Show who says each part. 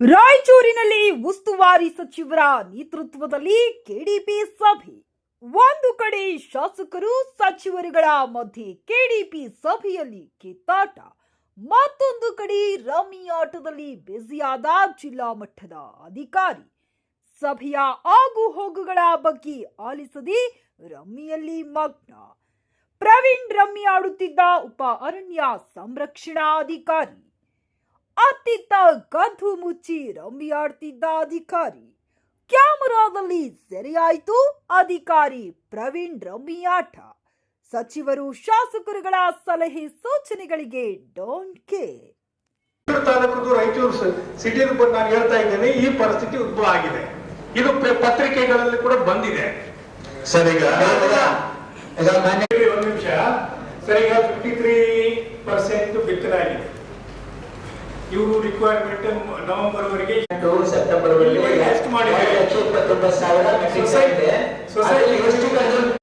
Speaker 1: ರಾಯಚೂರಿನಲ್ಲಿ ಉಸ್ತುವಾರಿ ಸಚಿವರ ನೇತೃತ್ವದಲ್ಲಿ ಕೆಡಿಪಿ ಸಭೆ. ಒಂದು ಕಡೆ ಶಾಸಕರು ಸಚಿವರುಗಳ ಮಧ್ಯೆ ಕೆಡಿಪಿ ಸಭೆಯಲ್ಲಿ ಕಿತ್ತಾಟ. ಮತ್ತೊಂದು ಕಡೆ ರಮ್ಮಿ ಆಟದಲ್ಲಿ ಬ್ಯುಸಿಯಾದ ಜಿಲ್ಲಾ ಮಟ್ಟದ ಅಧಿಕಾರಿ. ಸಭೆಯ ಆಗು ಹೋಗುಗಳ ಬಗ್ಗೆ ಆಲಿಸದೆ ರಮ್ಮಿಯಲ್ಲಿ ಮಗ್ನ. ಪ್ರವೀಣ್ ರಮ್ಮಿ ಆಡುತ್ತಿದ್ದ ಉಪ ಅರಣ್ಯ ಸಂರಕ್ಷಣಾಧಿಕಾರಿ. ಅತ್ತಿತ್ತ ಗಂಧು ಮುಚ್ಚಿ ರಮ್ಮಿ ಆಡ್ತಿದ್ದ ಅಧಿಕಾರಿ. ಕ್ಯಾಮರಾದಲ್ಲಿ ಸೆರೆಯಾಯಿತು ಅಧಿಕಾರಿ ಪ್ರವೀಣ್ ರಮ್ಮಿ ಆಟ ಸಚಿವರು ಶಾಸಕರುಗಳ ಸಲಹೆ ಸೂಚನೆಗಳಿಗೆ ಡೋಂಟ್ ಕೇರ್
Speaker 2: ರಾಯಚೂರು ರೈತರು ರಾಯಚೂರು ಸಿಟಿ ನಾನು ಹೇಳ್ತಾ ಇದ್ದೇನೆ ಈ ಪರಿಸ್ಥಿತಿ ಉದ್ಭವ ಆಗಿದೆ. ಇದು ಪತ್ರಿಕೆಗಳಲ್ಲಿ ಕೂಡ ಬಂದಿದೆ.
Speaker 3: ಸರ್ ಈಗ
Speaker 2: ಒಂದು ನಿಮಿಷ. ಸರ್ ಈಗ ಫಿಫ್ಟಿ ತ್ರೀ ಪರ್ಸೆಂಟ್ ಬಿತ್ತನೆ ಆಗಿದೆ ಇವು ರಿಕ್ವೈರ್ಮೆಂಟ್ ನವೆಂಬರ್ ವರೆಗೆ
Speaker 3: ಎಂಟು ಸೆಪ್ಟೆಂಬರ್ ಸೊಸೈಟಿ
Speaker 2: ಇವಾಗ ಎಷ್ಟು ಮಾಡಿದೆ?